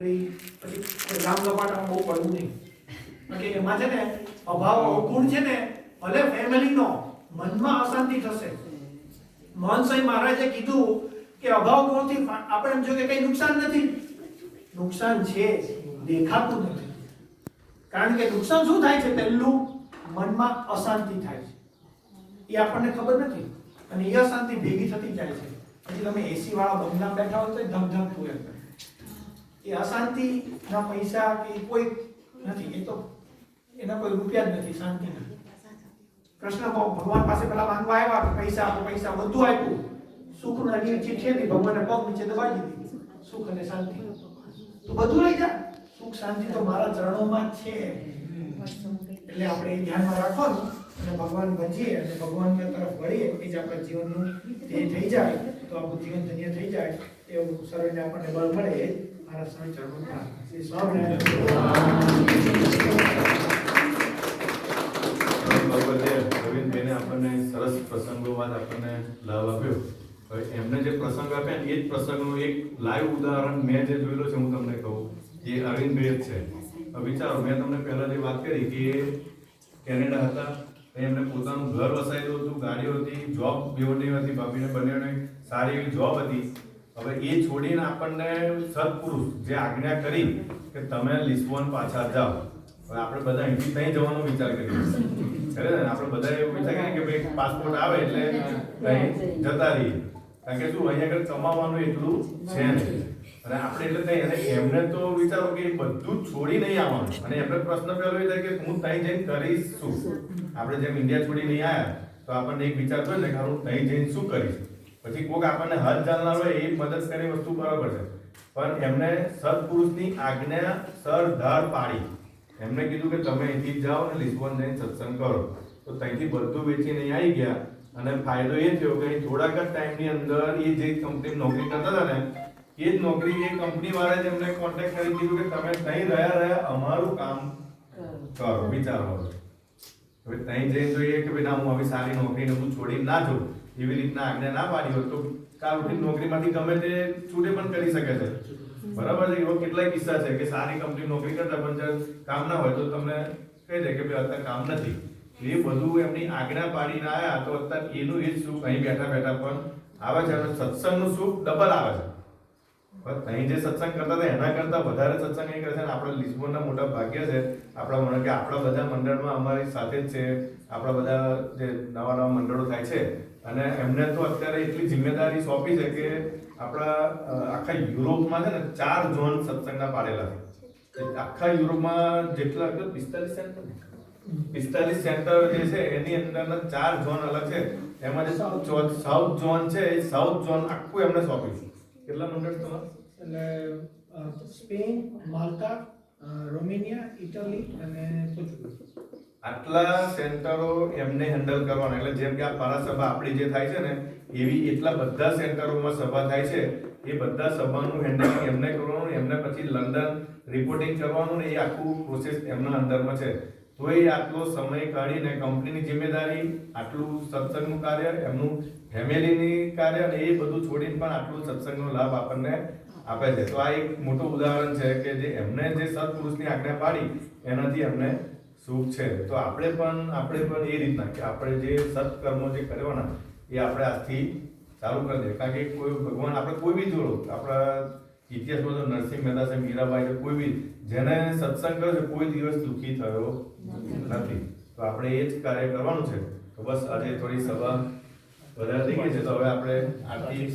પછી રામ લપાટામાં બહુ પડવું નહીં. એટલે એમાં છે ને અભાવ અવગુણ છે ને ભલે ફેમિલીનો મનમાં અશાંતિ થશે. મોહનસાઈ મહારાજે કીધું કે અભાવ ગુણથી આપણે એમ જો કે કંઈ નુકસાન નથી. નુકસાન છે દેખાતું નથી. કારણ કે નુકસાન શું થાય છે? પહેલું મનમાં અશાંતિ થાય છે. એ આપણને ખબર નથી. અને એ અશાંતિ ભેગી થતી જાય છે. પછી તમે એસી વાળા બંગલા બેઠા હોય તો ધમધમતું એમ એ અશાંતિના પૈસા કે એ કોઈ નથી, એ તો એના કોઈ રૂપિયા જ નથી, શાંતિ કૃષ્ણ ભગ- ભગવાન પાસે પેલા માંગવા આવ્યા કે પૈસા આપો, પૈસા બધું આપ્યું. સુખની ચીઠી છે ભગવાન પગ નીચે દબાવી દીધી. સુખ અને શાંતિ. તો બધું લઈ જા સુખ, શાંતિ તો મારા ચરણોમાં છે. એટલે આપણે એ ધ્યાનમાં રાખવાનું. અને ભગવાન ભજીએ અને ભગવાનના તરફ વળીએ બીજા આપણા જીવનનું તે થઈ જાય, તો આપણું જીવન ધન્ય થઈ જાય, એવું શરણને આપણને બળ મળે. એ મારા સ્વામી ચરણો પ્રાર્થના શ્રી સ્વામિનારાયણ આપણને સરસ પ્રસંગોવાદ આપણને લાભ આપ્યો. હવે એમને જે પ્રસંગ આપ્યા એ જ પ્રસંગનું એક લાઈવ ઉદાહરણ મેં જે જોયેલો છે, હું તમને કહું. એ અરવિંદભાઈ જ છે. વિચારો, મેં તમને પહેલાં જે વાત કરી કે એ કેનેડા હતા એમને પોતાનું ઘર વસાવેલું હતું, ગાડીઓ હતી જોબ બેવડી હતી, ભાભીને બંનેને સારી એવી જોબ હતી. હવે એ છોડીને આપણને સત્પુરુષ જે આજ્ઞા કરી કે તમે લિસ્બોન પાછા જાઓ. હવે આપણે બધા અહીંથી ત્યાં જવાનો વિચાર કરીએ. ખરે ને આપણે બધા એવું વિચાર કરીએ કે ભાઈ પાસપોર્ટ આવે એટલે ત્યાં જતા રહીએ. કારણ કે શું, અહીંયા આગળ કમાવાનું એટલું છે અને આપણે એટલે ત્યાં એમને તો વિચારો કે બધું છોડી નહીં આવવાનું. અને એમને પ્રશ્ન પહેલો એ થાય કે હું ત્યાં જઈને કરીશ શું? આપણે જેમ ઇન્ડિયા છોડી નહીં આવ્યા, તો આપણને એક વિચાર થયો ને કે હું ત્યાં જઈને શું કરીશ? પછી કોક આપણને હાથ ચાલનાર હોય એ મદદ કરે વસ્તુ બરાબર છે. પણ એમને સત્પુરુષની આજ્ઞા સરધાર પાડી. એમને કીધું કે તમે અહીંથી જાઓ ને લિસ્બોન જઈને સત્સંગ કરો. તો ત્યાંથી બધું વેચીને અહીં આવી ગયા. અને ફાયદો એ થયો કે થોડાક જ ટાઈમની અંદર એ જે કંપની નોકરી કરતા હતા ને, એ જ નોકરી એ કંપની વાળા જ એમને કોન્ટેક્ટ કરી દીધું કે તમે ત્યાં રહ્યા રહ્યા અમારું કામ કરો, વિચારો હવે. ત્યાં જઈને જોઈએ કે ભાઈ ના, હું હવે સારી નોકરીને હું છોડી ના જઉં. એવી રીતના આજ્ઞા ના પાડી હોત તો કાલ ઉઠીને નોકરીમાંથી ગમે તે છૂટે પણ કરી શકે છે. બરાબર છે? એવો કેટલાય કિસ્સા છે કે સારી કંપની નોકરી કરતા પણ કામ ના હોય તો તમને કહી દે કે ભાઈ અત્યારે કામ નથી. એ બધું એમની આજ્ઞા પાડીને આવ્યા તો અત્યારે એનું એ જ સુખ અહીં બેઠા બેઠા પણ આવે છે અને સત્સંગનું સુખ ડબલ આવે છે. પણ અહીં જે સત્સંગ કરતા હતા, એના કરતા વધારે સત્સંગ અહીં કરે છે અને આપણા લિસ્બોનના મોટા ભાગ્ય છે. આપણા મને કે આપણા બધા મંડળમાં અમારી સાથે જ છે. આપણા બધા જે નવા નવા મંડળો થાય છે. અને એમને તો અત્યારે એટલી જિમ્મેદારી સોંપી છે કે આપણા આખા યુરોપમાં છે ને ચાર ઝોન સત્સંગના પાડેલા છે. આખા યુરોપમાં જેટલા પિસ્તાલીસ સેન્ટર પિસ્તાલીસ સેન્ટર જે છે, એની અંદરના ચાર ઝોન અલગ છે. એમાં જે સાઉથ ઝોન છે, એ સાઉથ ઝોન આખું એમને સોંપ્યું છે. કેટલા મંડળ તમારા? એટલે સ્પેન માલ્ટા રોમેનિયા ઇટલી અને પોર્ટુગલ. આટલા સેન્ટરો એમને હેન્ડલ કરવાના એટલે જેમ કે આ પારાસભા આપણી જે થાય છે ને એવી એટલા બધા સેન્ટરોમાં સભા થાય છે એ બધા સભાનું હેન્ડલિંગ એમને કરવાનું એમને પછી લંડન રિપોર્ટિંગ કરવાનું ને એ આખું પ્રોસેસ એમના અંદરમાં છે. એ આટલો સમય કાઢીને કંપનીની જિમ્મેદારી, આટલું સત્સંગનું કાર્ય, એમનું ફેમિલીની કાર્ય અને એ બધું છોડીને પણ આટલું સત્સંગનો લાભ આપણને આપે છે. તો આ એક મોટું ઉદાહરણ છે કે જે એમને જે સત્પુરુષની આજ્ઞા પાડી, એનાથી એમને સુખ છે. તો આપણે પણ આપણે પણ એ રીતના કે આપણે જે સત્કર્મો જે કરવાના, એ આપણે આજથી ચાલુ કરી દઈએ. કારણ કે કોઈ ભગવાન, આપણે કોઈ બી જોડો, આપણા ઇતિહાસમાં તો નરસિંહ મહેતા છે મીરાબાઈ છે કોઈ બી જેને સત્સંગ કર્યો છે કોઈ દિવસ દુઃખી થયો નથી. તો આપણે એ જ કાર્ય કરવાનું છે. તો બસ આજે થોડી સભા વધારે થઈ ગઈ છે તો હવે આપણે આરતી